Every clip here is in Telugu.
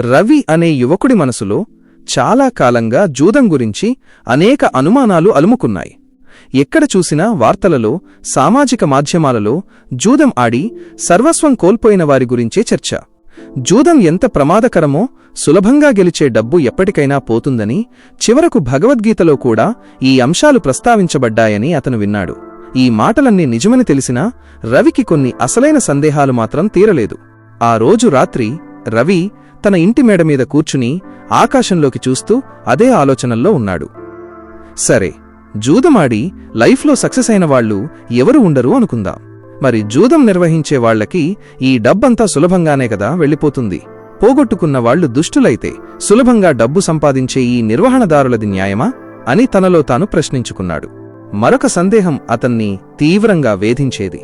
రవి అనే యువకుడి మనసులో చాలా కాలంగా జూదం గురించి అనేక అనుమానాలు అలుముకున్నాయి. ఎక్కడ చూసినా వార్తలలో సామాజిక మాధ్యమాలలో జూదం ఆడి సర్వస్వం కోల్పోయిన వారి గురించే చర్చ. జూదం ఎంత ప్రమాదకరమో సులభంగా గెలిచే డబ్బు ఎప్పటికైనా పోతుందని చివరకు భగవద్గీతలో కూడా ఈ అంశాలు ప్రస్తావించబడ్డాయని అతను విన్నాడు. ఈ మాటలన్నీ నిజమని తెలిసినా రవికి కొన్ని అసలైన సందేహాలు మాత్రం తీరలేదు. ఆ రోజు రాత్రి రవి తన ఇంటి మేడ మీద కూర్చుని ఆకాశంలోకి చూస్తూ అదే ఆలోచనల్లో ఉన్నాడు. సరే జూదమాడి లైఫ్లో సక్సెస్ అయిన వాళ్ళు ఎవరు ఉండరు అనుకుందాం. మరి జూదం నిర్వహించే వాళ్ళకి ఈ డబ్బంతా సులభంగానే కదా వెళ్ళిపోతుంది. పోగొట్టుకున్న వాళ్ళు దుష్టులైతే సులభంగా డబ్బు సంపాదించే ఈ నిర్వహణదారులది న్యాయమా? అని తనలో తాను ప్రశ్నించుకున్నాడు. మరొక సందేహం అతన్ని తీవ్రంగా వేధించేది.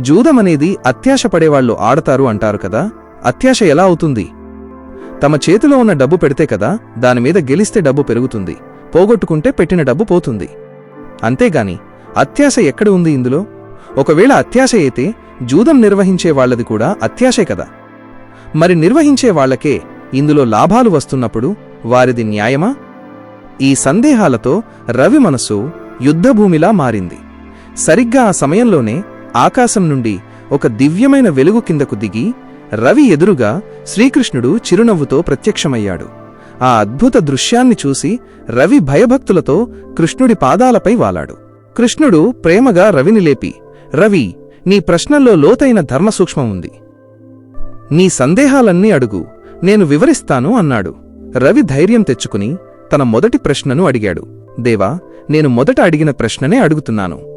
జూదమనేది అత్యాశపడేవాళ్ళు ఆడతారు అంటారు కదా అత్యాశ ఎలా అవుతుంది? తమ చేతిలో ఉన్న డబ్బు పెడితే కదా దానిమీద గెలిస్తే డబ్బు పెరుగుతుంది పోగొట్టుకుంటే పెట్టిన డబ్బు పోతుంది. అంతేగాని అత్యాశ ఎక్కడ ఉంది ఇందులో? ఒకవేళ అత్యాశ అయితే జూదం నిర్వహించే వాళ్ళది కూడా అత్యాశే కదా. మరి నిర్వహించే వాళ్ళకే ఇందులో లాభాలు వస్తున్నప్పుడు వారిది న్యాయమా? ఈ సందేహాలతో రవి మనసు యుద్ధభూమిలా మారింది. సరిగ్గా ఆ సమయంలోనే ఆకాశం నుండి ఒక దివ్యమైన వెలుగు కిందకు దిగి రవి ఎదురుగా శ్రీకృష్ణుడు చిరునవ్వుతో ప్రత్యక్షమయ్యాడు. ఆ అద్భుత దృశ్యాన్ని చూసి రవి భయభక్తులతో కృష్ణుడి పాదాలపై వాలాడు. కృష్ణుడు ప్రేమగా రవిని లేపి రవి నీ ప్రశ్నల్లో లోతైన ధర్మసూక్ష్మం ఉంది. నీ సందేహాలన్నీ అడుగు నేను వివరిస్తాను అన్నాడు. రవి ధైర్యం తెచ్చుకుని తన మొదటి ప్రశ్నను అడిగాడు. దేవా నేను మొదట అడిగిన ప్రశ్ననే అడుగుతున్నాను.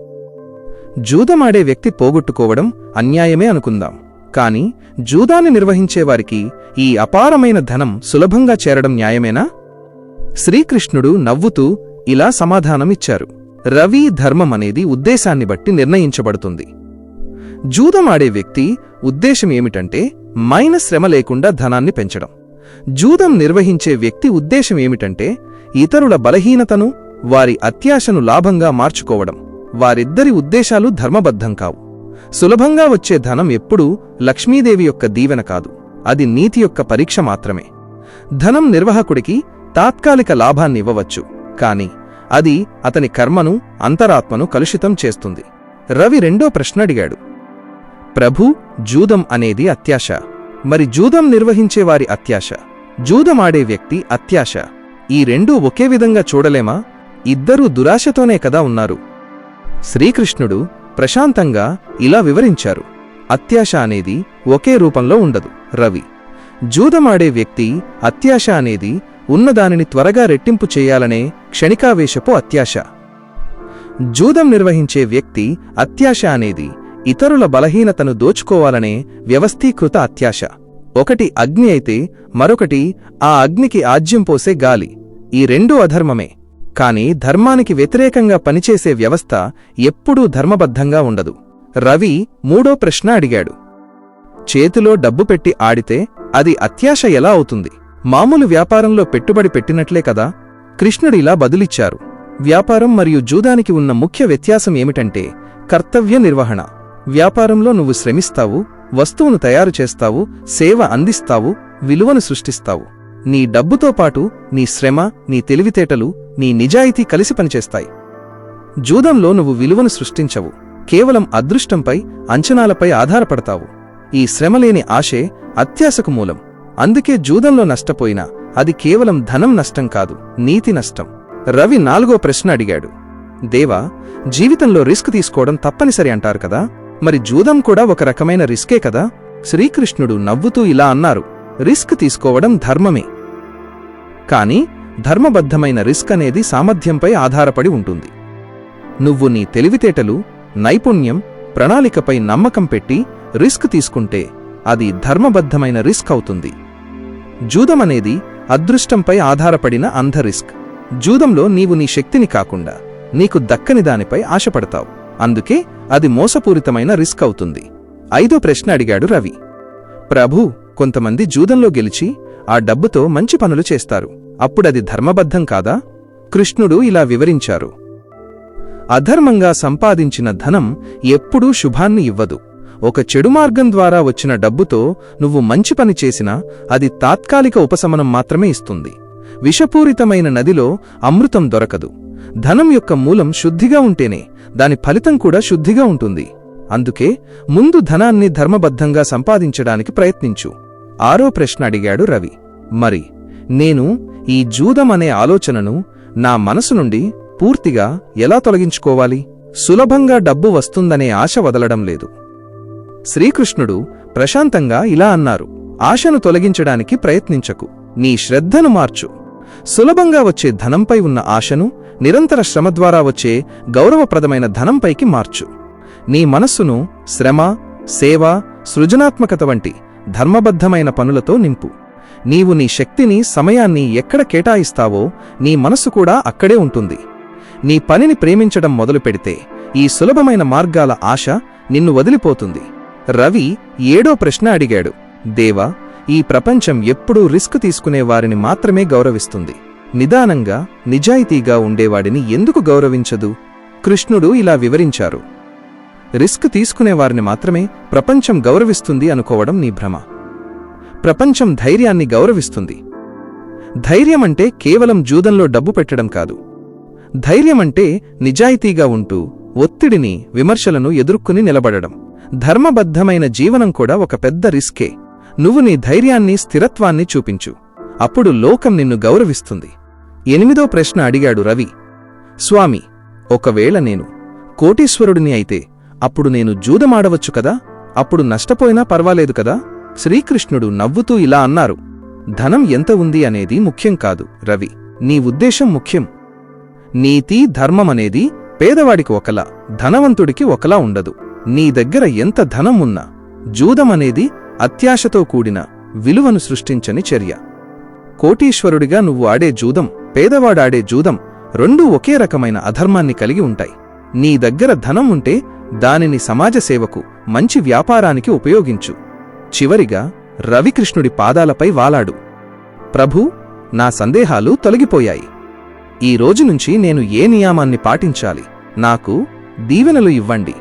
జూదమాడే వ్యక్తి పోగొట్టుకోవడం అన్యాయమే అనుకుందాం. కాని జూదాన్ని నిర్వహించేవారికి ఈ అపారమైన ధనం సులభంగా చేరడం న్యాయమేనా? శ్రీకృష్ణుడు నవ్వుతూ ఇలా సమాధానమిచ్చారు. రవి ధర్మం అనేది ఉద్దేశాన్ని బట్టి నిర్ణయించబడుతుంది. జూదమాడే వ్యక్తి ఉద్దేశం ఏమిటంటే మైన శ్రమ లేకుండా ధనాన్ని పెంచడం. జూదం నిర్వహించే వ్యక్తి ఉద్దేశం ఏమిటంటే ఇతరుల బలహీనతను వారి అత్యాశను లాభంగా మార్చుకోవడం. వారిద్దరి ఉద్దేశాలు ధర్మబద్ధం కావు. సులభంగా వచ్చే ధనం ఎప్పుడూ లక్ష్మీదేవి యొక్క దీవెన కాదు. అది నీతి యొక్క పరీక్ష మాత్రమే. ధనం నిర్వాహకుడికి తాత్కాలిక లాభాన్నివ్వవచ్చు కాని అది అతని కర్మను అంతరాత్మను కలుషితం చేస్తుంది. రవి రెండో ప్రశ్న అడిగాడు. ప్రభు జూదం అనేది అత్యాశ. మరి జూదం నిర్వహించేవారి అత్యాశ? జూదమాడే వ్యక్తి అత్యాశ. ఈ రెండూ ఒకే విధంగా చూడలేమా? ఇద్దరూ దురాశతోనే కదా ఉన్నారు. శ్రీకృష్ణుడు ప్రశాంతంగా ఇలా వివరించారు. అత్యాశ అనేది ఒకే రూపంలో ఉండదు. రవి జూదమాడే వ్యక్తి అత్యాశ అనేది ఉన్నదానిని త్వరగా రెట్టింపు చేయాలనే క్షణికావేశపు అత్యాశ. జూదం నిర్వహించే వ్యక్తి అత్యాశ అనేది ఇతరుల బలహీనతను దోచుకోవాలనే వ్యవస్థీకృత అత్యాశ. ఒకటి అగ్ని అయితే మరొకటి ఆ అగ్నికి ఆజ్యం పోసే గాలి. ఈ రెండూ అధర్మమే. కాని ధర్మానికి వ్యతిరేకంగా పనిచేసే వ్యవస్థ ఎప్పుడూ ధర్మబద్ధంగా ఉండదు. రవి మూడో ప్రశ్న అడిగాడు. చేతిలో డబ్బు పెట్టి ఆడితే అది అత్యాశ ఎలా అవుతుంది? మామూలు వ్యాపారంలో పెట్టుబడి పెట్టినట్లే కదా? కృష్ణుడిలా బదులిచ్చారు. వ్యాపారం మరియు జూదానికి ఉన్న ముఖ్య వ్యత్యాసం ఏమిటంటే కర్తవ్య నిర్వహణ. వ్యాపారంలో నువ్వు శ్రమిస్తావు వస్తువును తయారు చేస్తావు సేవ అందిస్తావు విలువను సృష్టిస్తావు. నీ డబ్బుతో పాటు నీ శ్రమ నీ తెలివితేటలు నీ నిజాయితీ కలిసి పనిచేస్తాయి. జూదంలో నువ్వు విలువను సృష్టించవు. కేవలం అదృష్టంపై అంచనాలపై ఆధారపడతావు. ఈ శ్రమలేని ఆశే అత్యాశకు మూలం. అందుకే జూదంలో నష్టపోయినా అది కేవలం ధనం నష్టం కాదు నీతి నష్టం. రవి నాలుగో ప్రశ్న అడిగాడు. దేవా జీవితంలో రిస్క్ తీసుకోవడం తప్పనిసరి అంటారు కదా? మరి జూదం కూడా ఒక రకమైన రిస్కే కదా? శ్రీకృష్ణుడు నవ్వుతూ ఇలా అన్నారు. రిస్క్ తీసుకోవడం ధర్మమే. కానీ ధర్మబద్ధమైన రిస్క్ అనేది సామర్థ్యంపై ఆధారపడి ఉంటుంది. నువ్వు నీ తెలివితేటలు నైపుణ్యం ప్రణాళికపై నమ్మకం పెట్టి రిస్క్ తీసుకుంటే అది ధర్మబద్ధమైన రిస్క్ అవుతుంది. జూదమనేది అదృష్టంపై ఆధారపడిన అంధ రిస్క్. జూదంలో నీవు నీ శక్తిని కాకుండా నీకు దక్కని దానిపై ఆశపడతావు. అందుకే అది మోసపూరితమైన రిస్క్ అవుతుంది. ఐదో ప్రశ్న అడిగాడు రవి. ప్రభూ కొంతమంది జూదంలో గెలిచి ఆ డబ్బుతో మంచి పనులు చేస్తారు. అప్పుడది ధర్మబద్ధం కాదా? కృష్ణుడు ఇలా వివరించారు. అధర్మంగా సంపాదించిన ధనం ఎప్పుడూ శుభాన్ని ఇవ్వదు. ఒక చెడు మార్గం ద్వారా వచ్చిన డబ్బుతో నువ్వు మంచి పని చేసినా అది తాత్కాలిక ఉపశమనం మాత్రమే ఇస్తుంది. విషపూరితమైన నదిలో అమృతం దొరకదు. ధనం యొక్క మూలం శుద్ధిగా ఉంటేనే దాని ఫలితం కూడా శుద్ధిగా ఉంటుంది. అందుకే ముందు ధనాన్ని ధర్మబద్ధంగా సంపాదించడానికి ప్రయత్నించు. ఆరో ప్రశ్న అడిగాడు రవి. మరి నేను ఈ జూదం అనే ఆలోచనను నా మనసు నుండి పూర్తిగా ఎలా తొలగించుకోవాలి? సులభంగా డబ్బు వస్తుందనే ఆశ వదలడం లేదు. శ్రీకృష్ణుడు ప్రశాంతంగా ఇలా అన్నారు. ఆశను తొలగించడానికి ప్రయత్నించకు. నీ శ్రద్ధను మార్చు. సులభంగా వచ్చే ధనంపై ఉన్న ఆశను నిరంతర శ్రమ ద్వారా వచ్చే గౌరవప్రదమైన ధనంపైకి మార్చు. నీ మనస్సును శ్రమ సేవ సృజనాత్మకత వంటి ధర్మబద్ధమైన పనులతో నింపు. నీవు నీ శక్తిని సమయాన్ని ఎక్కడ కేటాయిస్తావో నీ మనస్సు కూడా అక్కడే ఉంటుంది. నీ పనిని ప్రేమించడం మొదలుపెడితే ఈ సులభమైన మార్గాల ఆశ నిన్ను వదిలిపోతుంది. రవి ఏడో ప్రశ్న అడిగాడు. దేవా ఈ ప్రపంచం ఎప్పుడూ రిస్క్ తీసుకునే వారిని మాత్రమే గౌరవిస్తుంది. నిదానంగా నిజాయితీగా ఉండేవాడిని ఎందుకు గౌరవించదు? కృష్ణుడు ఇలా వివరించారు. రిస్క్ తీసుకునేవారిని మాత్రమే ప్రపంచం గౌరవిస్తుంది అనుకోవడం నీ భ్రమ. ప్రపంచం ధైర్యాన్ని గౌరవిస్తుంది. ధైర్యమంటే కేవలం జూదంలో డబ్బు పెట్టడం కాదు. ధైర్యమంటే నిజాయితీగా ఉంటూ ఒత్తిడిని విమర్శలను ఎదుర్కొని నిలబడడం. ధర్మబద్ధమైన జీవనం కూడా ఒక పెద్ద రిస్కే. నువ్వు నీ ధైర్యాన్ని స్థిరత్వాన్ని చూపించు. అప్పుడు లోకం నిన్ను గౌరవిస్తుంది. ఎనిమిదో ప్రశ్న అడిగాడు రవి. స్వామి ఒకవేళ నేను కోటీశ్వరుడిని అయితే అప్పుడు నేను జూదమాడవచ్చు కదా? అప్పుడు నష్టపోయినా పర్వాలేదు కదా? శ్రీకృష్ణుడు నవ్వుతూ ఇలా అన్నారు. ధనం ఎంత ఉంది అనేది ముఖ్యం కాదు రవి. నీ ఉద్దేశం ముఖ్యం. నీతి ధర్మమనేది పేదవాడికి ఒకలా ధనవంతుడికి ఒకలా ఉండదు. నీ దగ్గర ఎంత ధనం ఉన్నా జూదమనేది అత్యాశతో కూడిన విలువను సృష్టించని చర్య. కోటీశ్వరుడిగా నువ్వు ఆడే జూదం పేదవాడాడే జూదం రెండూ ఒకే రకమైన అధర్మాన్ని కలిగి ఉంటాయి. నీ దగ్గర ధనం ఉంటే దానిని సమాజ సేవకు మంచి వ్యాపారానికి ఉపయోగించు. చివరిగా రవికృష్ణుడి పాదాలపై వాలాడు. ప్రభూ నా సందేహాలు తొలగిపోయాయి. ఈ రోజు నుంచి నేను ఏ నియామాన్ని పాటించాలి? నాకు దీవెనలు ఇవ్వండి.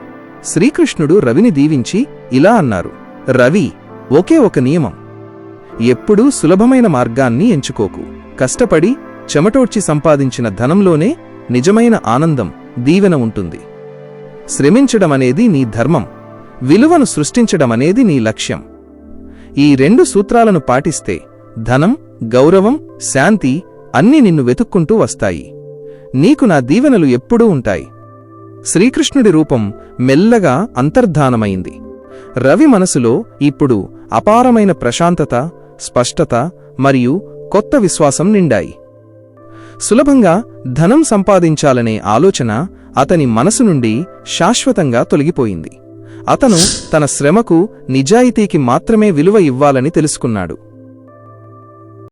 శ్రీకృష్ణుడు రవిని దీవించి ఇలా అన్నారు. రవి ఒకే ఒక నియమం. ఎప్పుడూ సులభమైన మార్గాన్ని ఎంచుకోకు. కష్టపడి చెమటోడ్చి సంపాదించిన ధనంలోనే నిజమైన ఆనందం దీవెన ఉంటుంది. శ్రమించడమనేది నీ ధర్మం. విలువను సృష్టించడమనేది నీ లక్ష్యం. ఈ రెండు సూత్రాలను పాటిస్తే ధనం గౌరవం శాంతి అన్నీ నిన్ను వెతుక్కుంటూ వస్తాయి. నీకు నా దీవెనలు ఎప్పుడూ ఉంటాయి. శ్రీకృష్ణుడి రూపం మెల్లగా అంతర్ధానమైంది. రవి మనసులో ఇప్పుడు అపారమైన ప్రశాంతత స్పష్టత మరియు కొత్త విశ్వాసం నిండాయి. సులభంగా ధనం సంపాదించాలనే ఆలోచన అతని మనసు నుండి శాశ్వతంగా తొలగిపోయింది. అతను తన శ్రమకు నిజాయితీకి మాత్రమే విలువ ఇవ్వాలని తెలుసుకున్నాడు.